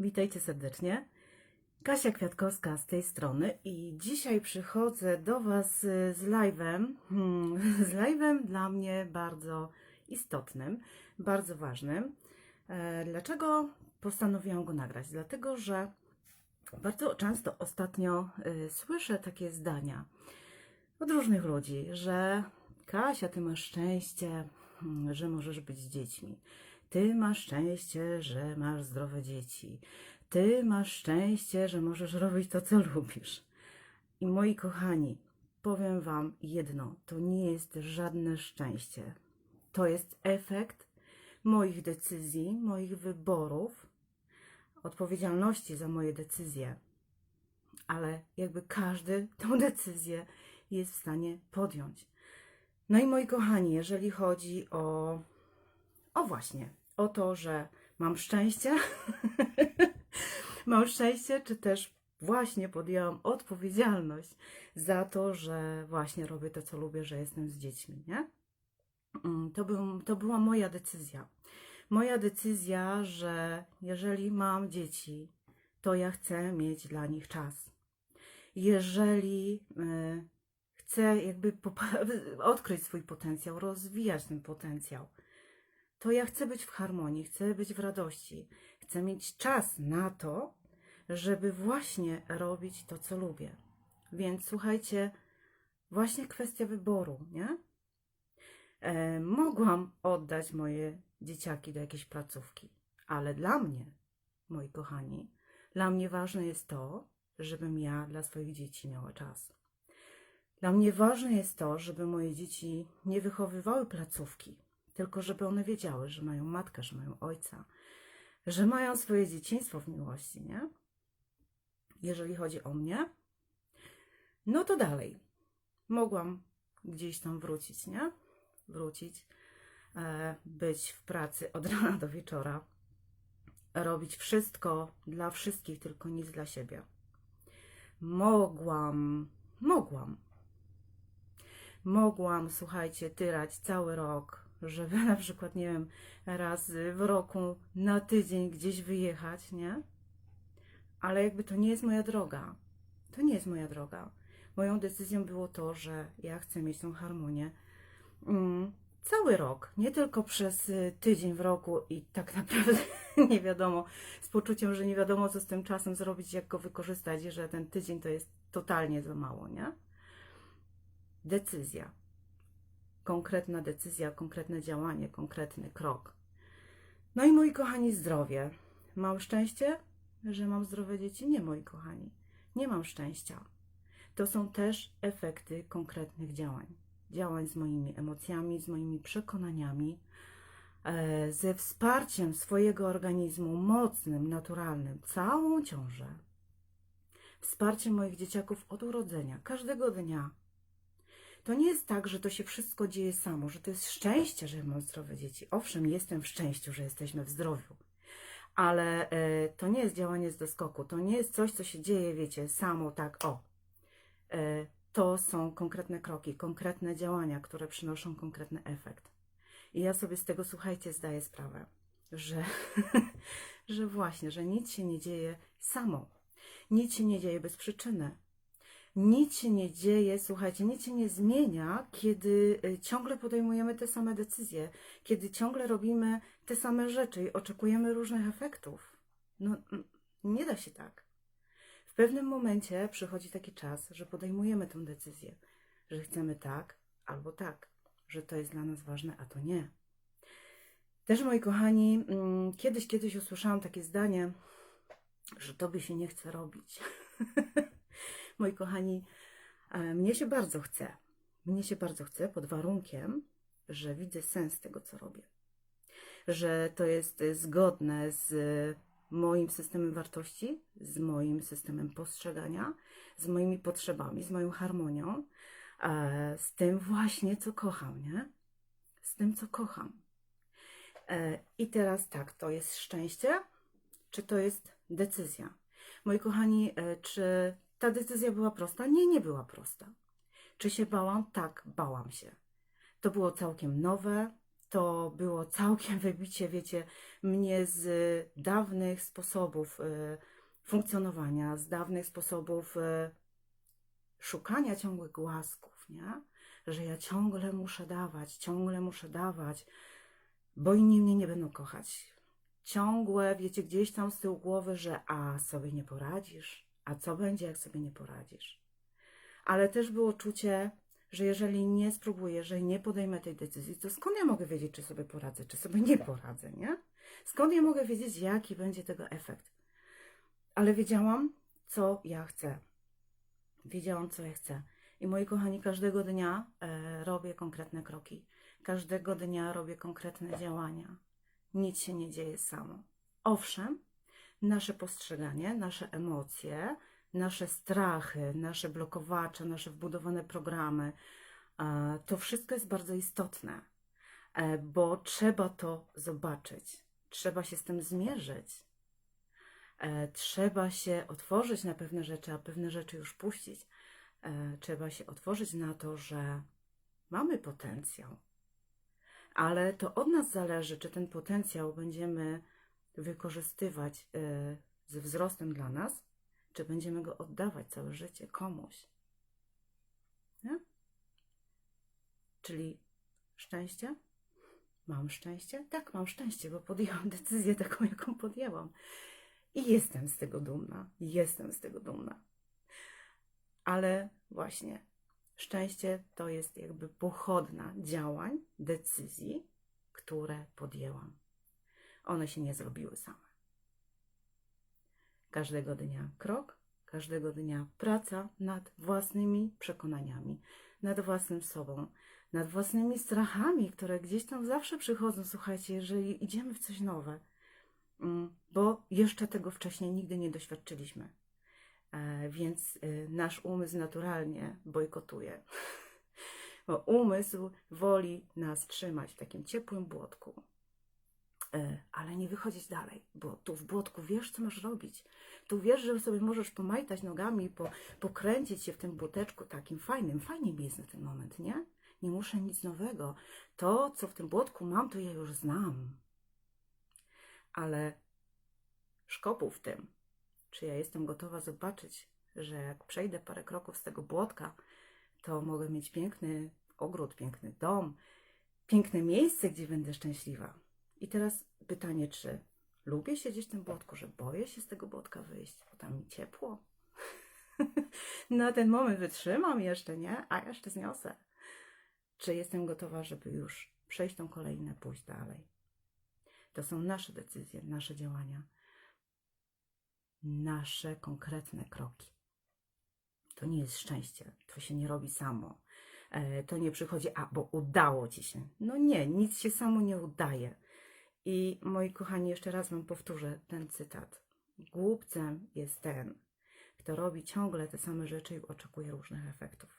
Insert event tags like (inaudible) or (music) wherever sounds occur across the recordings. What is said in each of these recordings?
Witajcie serdecznie. Kasia Kwiatkowska z tej strony i dzisiaj przychodzę do Was y, z live'em, hmm, (laughs) z live'em dla mnie bardzo istotnym, bardzo ważnym. E, Dlaczego postanowiłam go nagrać? Dlatego, że bardzo często ostatnio y, słyszę takie zdania od różnych ludzi, że Kasia, ty masz szczęście, mm, że możesz być z dziećmi. Ty masz szczęście, że masz zdrowe dzieci. Ty masz szczęście, że możesz robić to, co lubisz. I moi kochani, powiem Wam jedno: to nie jest żadne szczęście. To jest efekt moich decyzji, moich wyborów, odpowiedzialności za moje decyzje. Ale jakby każdy (laughs) tą decyzję jest w stanie podjąć. No i moi kochani, jeżeli chodzi o, o właśnie, o to, że mam szczęście, (laughs) mam szczęście, czy też właśnie podjęłam odpowiedzialność za to, że właśnie robię to, co lubię, że jestem z dziećmi, nie? Mm, To, był, to była moja decyzja. Moja decyzja, że jeżeli mam dzieci, to ja chcę mieć dla nich czas. Jeżeli y, chcę jakby (laughs) odkryć swój potencjał, rozwijać ten potencjał, to ja chcę być w harmonii, chcę być w radości, chcę mieć czas na to, żeby właśnie robić to, co lubię. Więc słuchajcie, właśnie kwestia wyboru, nie? E, mogłam oddać moje dzieciaki do jakiejś placówki, ale dla mnie, moi kochani, dla mnie ważne jest to, żebym ja dla swoich dzieci miała czas. Dla mnie ważne jest to, żeby moje dzieci nie wychowywały placówki, tylko żeby one wiedziały, że mają matkę, że mają ojca, że mają swoje dzieciństwo w miłości, nie? Jeżeli chodzi o mnie, no to dalej. Mogłam gdzieś tam wrócić, nie? Wrócić, e, być w pracy od (laughs) rana do wieczora, robić wszystko dla wszystkich, tylko nic dla siebie. Mogłam, mogłam, mogłam, słuchajcie, tyrać cały rok, żeby (laughs) na przykład, nie wiem, raz w roku na tydzień gdzieś wyjechać, nie? Ale jakby to nie jest moja droga. To nie jest moja droga. Moją decyzją było to, że ja chcę mieć tą harmonię mm, cały rok, nie tylko przez y, tydzień w roku i tak (laughs) naprawdę nie wiadomo, z poczuciem, że nie wiadomo, co z tym czasem zrobić, jak go wykorzystać, że ten tydzień to jest totalnie za mało, nie? Decyzja. Konkretna decyzja, konkretne działanie, konkretny krok. No i moi kochani, zdrowie. Mam szczęście, że mam zdrowe dzieci? Nie, moi kochani. Nie mam szczęścia. To są też efekty konkretnych działań. Działań z moimi emocjami, z moimi przekonaniami, e, ze wsparciem swojego organizmu mocnym, naturalnym, całą ciążę. Wsparcie moich dzieciaków od urodzenia, każdego dnia. To nie jest tak, że to się wszystko dzieje samo, że to jest szczęście, że mam zdrowe dzieci. Owszem, jestem w szczęściu, że jesteśmy w zdrowiu, ale e, to nie jest działanie z doskoku. To nie jest coś, co się dzieje, wiecie, samo tak, o. E, to są konkretne kroki, konkretne działania, które przynoszą konkretny efekt. I ja sobie z tego, słuchajcie, zdaję sprawę, że, (laughs) że właśnie, że nic się nie dzieje samo. Nic się nie dzieje bez przyczyny. Nic się nie dzieje, słuchajcie, nic się nie zmienia, kiedy y, ciągle podejmujemy te same decyzje, kiedy ciągle robimy te same rzeczy i oczekujemy różnych efektów. No, nie da się tak. W pewnym momencie przychodzi taki czas, że podejmujemy tę decyzję, że chcemy tak albo tak, że to jest dla nas ważne, a to nie. Też, moi kochani, mm, kiedyś, kiedyś usłyszałam takie zdanie, że tobie się nie chce robić. (laughs) moi kochani, e, mnie się bardzo chce. Mnie się bardzo chce pod warunkiem, że widzę sens tego, co robię. Że to jest e, zgodne z moim systemem wartości, z moim systemem postrzegania, z moimi potrzebami, z moją harmonią, e, z tym właśnie, co kocham, nie? Z tym, co kocham. I teraz tak, to jest szczęście, czy to jest decyzja? Moi kochani, czy ta decyzja była prosta? Nie, nie była prosta. Czy się bałam? Tak, bałam się. To było całkiem nowe, to było całkiem (laughs) wybicie, wiecie, mnie z dawnych sposobów e, funkcjonowania, z dawnych sposobów e, szukania ciągłych głasków, nie? Że ja ciągle muszę dawać, ciągle muszę dawać, bo inni mnie nie będą kochać. Ciągłe, wiecie, gdzieś tam z tyłu głowy, że a sobie nie poradzisz, a co będzie, jak sobie nie poradzisz. Ale też było czucie, że jeżeli nie spróbuję, jeżeli nie podejmę tej decyzji, to skąd ja mogę wiedzieć, czy sobie poradzę, czy sobie nie poradzę, nie? Skąd ja mogę wiedzieć, jaki będzie tego efekt? Ale wiedziałam, co ja chcę. Wiedziałam, co ja chcę. I moi kochani, każdego dnia e, robię konkretne kroki. Każdego dnia robię konkretne działania. Nic się nie dzieje samo. Owszem, nasze postrzeganie, nasze emocje, nasze strachy, nasze blokowacze, nasze wbudowane programy, e, to wszystko jest bardzo istotne, e, bo trzeba to zobaczyć, trzeba się z tym zmierzyć, e, trzeba się otworzyć na pewne rzeczy, a pewne rzeczy już puścić. Trzeba się otworzyć na to, że mamy potencjał, ale to od nas zależy, czy ten potencjał będziemy wykorzystywać e, ze wzrostem dla nas, czy będziemy go oddawać całe życie komuś. Nie? Czyli szczęście? Mam szczęście? Tak, mam szczęście, bo podjęłam (laughs) decyzję taką, jaką podjęłam. I jestem z tego dumna. Jestem z tego dumna. Ale właśnie, szczęście to jest jakby pochodna działań, decyzji, które podjęłam. One się nie zrobiły same. Każdego dnia krok, każdego dnia praca nad własnymi przekonaniami, nad własnym sobą, nad własnymi strachami, które gdzieś tam zawsze przychodzą. Słuchajcie, jeżeli idziemy w coś nowe, mm, bo jeszcze tego wcześniej nigdy nie doświadczyliśmy. E, Więc y, nasz umysł naturalnie bojkotuje. (laughs) Bo umysł woli nas trzymać w takim ciepłym błotku, E, ale nie wychodzić dalej, bo tu w błotku wiesz, co masz robić. Tu wiesz, że sobie możesz pomajtać nogami, po, pokręcić się w tym błoteczku takim fajnym. Fajnie mi jest na ten moment, nie? Nie muszę nic nowego. To, co w tym błotku mam, to ja już znam. Ale szkopu w tym, czy ja jestem gotowa zobaczyć, że jak przejdę parę kroków z tego błotka, to mogę mieć piękny ogród, piękny dom, piękne miejsce, gdzie będę szczęśliwa. I teraz pytanie, czy lubię siedzieć w tym błotku, że boję się z tego błotka wyjść, bo tam mi ciepło. (laughs) Na ten moment wytrzymam jeszcze, nie? A jeszcze zniosę. Czy jestem gotowa, żeby już przejść tą kolejnę, pójść dalej? To są nasze decyzje, nasze działania, nasze konkretne kroki. To nie jest szczęście, to się nie robi samo. E, To nie przychodzi, a bo udało ci się. No nie, nic się samo nie udaje. I moi kochani, jeszcze raz Wam powtórzę ten cytat. Głupcem jest ten, kto robi ciągle te same rzeczy i oczekuje różnych efektów.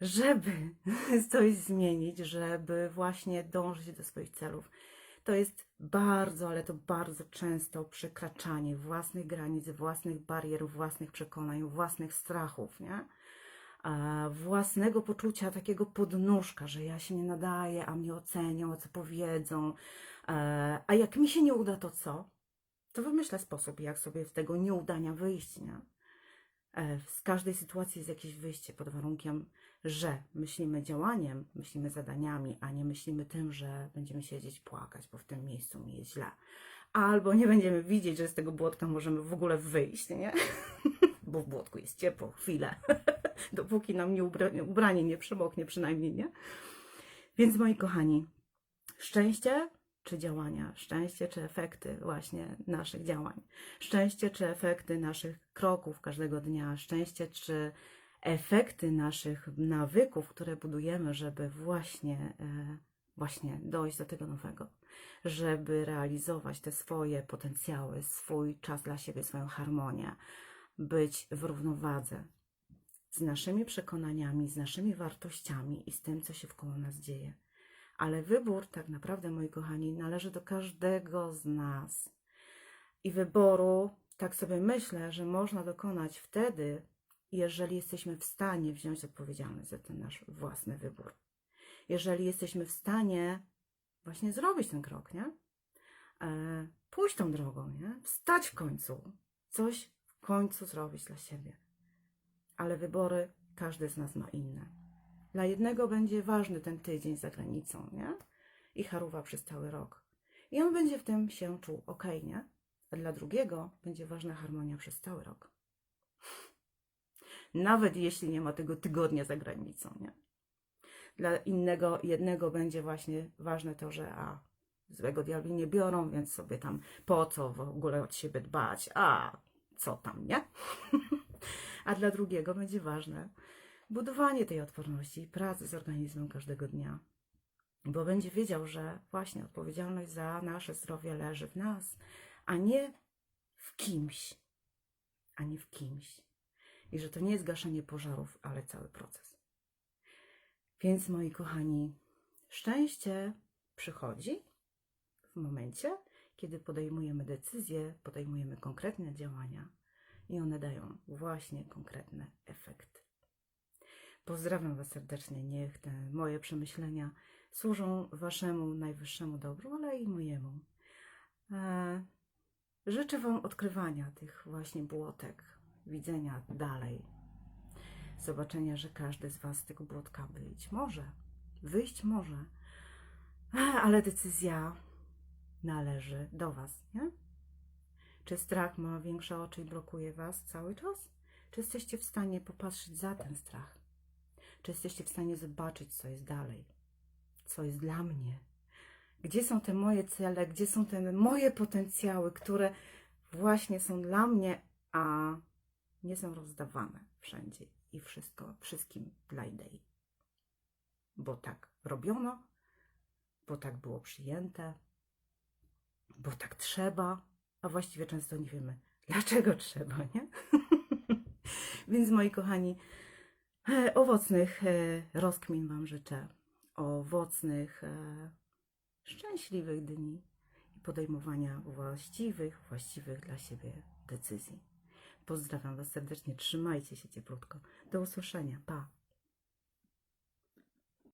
Żeby (laughs) coś zmienić, żeby właśnie dążyć do swoich celów, to jest bardzo, ale to bardzo często przekraczanie własnych granic, własnych barier, własnych przekonań, własnych strachów, nie? a, własnego poczucia takiego podnóżka, że ja się nie nadaję, a mnie ocenią, a co powiedzą. E, A jak mi się nie uda, to co? To wymyślę sposób, jak sobie z tego nieudania wyjść, nie? E, Z każdej sytuacji jest jakieś wyjście pod warunkiem, że myślimy działaniem, myślimy zadaniami, a nie myślimy tym, że będziemy siedzieć, płakać, bo w tym miejscu mi jest źle. Albo nie będziemy widzieć, że z tego błotka możemy w ogóle wyjść, nie? (laughs) Bo w błotku jest ciepło, chwilę. (laughs) Dopóki nam nie ubra- ubranie nie przemoknie przynajmniej, nie? Więc moi kochani, szczęście czy działania, szczęście czy efekty właśnie naszych działań, szczęście czy efekty naszych kroków każdego dnia, szczęście czy efekty naszych nawyków, które budujemy, żeby właśnie, e, właśnie dojść do tego nowego, żeby realizować te swoje potencjały, swój czas dla siebie, swoją harmonię, być w równowadze z naszymi przekonaniami, z naszymi wartościami i z tym, co się wkoło nas dzieje. Ale wybór, tak naprawdę, moi kochani, należy do każdego z nas. I wyboru, tak sobie myślę, że można dokonać wtedy, jeżeli jesteśmy w stanie wziąć odpowiedzialność za ten nasz własny wybór. Jeżeli jesteśmy w stanie właśnie zrobić ten krok, nie? E, pójść tą drogą, nie? Wstać w końcu. Coś w końcu zrobić dla siebie. Ale wybory każdy z nas ma inne. Dla jednego będzie ważny ten tydzień za granicą, nie? I charuwa przez cały rok. I on będzie w tym się czuł ok, nie? A dla drugiego będzie ważna harmonia przez cały rok. (laughs) Nawet jeśli nie ma tego tygodnia za granicą, nie? Dla innego, jednego będzie właśnie ważne to, że a złego diabli nie biorą, więc sobie tam po co w ogóle od siebie dbać, a co tam, nie? (laughs) a dla drugiego będzie ważne budowanie tej odporności, pracy z organizmem każdego dnia. Bo będzie wiedział, że właśnie odpowiedzialność za nasze zdrowie leży w nas, a nie w kimś, a nie w kimś. I że to nie jest gaszenie pożarów, ale cały proces. Więc moi kochani, szczęście przychodzi w momencie, kiedy podejmujemy decyzje, podejmujemy konkretne działania i one dają właśnie konkretne efekty. Pozdrawiam Was serdecznie. Niech te moje przemyślenia służą Waszemu najwyższemu dobru, ale i mojemu. E, życzę Wam odkrywania tych właśnie błotek, widzenia dalej, zobaczenia, że każdy z Was z tego błotka być może, wyjść może, ale decyzja należy do Was, nie? Czy strach ma większe oczy i blokuje Was cały czas? Czy jesteście w stanie popatrzeć za ten strach? Czy jesteście w stanie zobaczyć, co jest dalej? Co jest dla mnie? Gdzie są te moje cele? Gdzie są te moje potencjały, które właśnie są dla mnie, a nie są rozdawane wszędzie i wszystko, wszystkim dla idei? Bo tak robiono, bo tak było przyjęte, bo tak trzeba, a właściwie często nie wiemy, dlaczego trzeba, nie? (laughs) Więc moi kochani, owocnych e, rozkmin Wam życzę, owocnych, e, szczęśliwych dni i podejmowania właściwych, właściwych dla siebie decyzji. Pozdrawiam Was serdecznie, trzymajcie się cieplutko. Do usłyszenia, pa!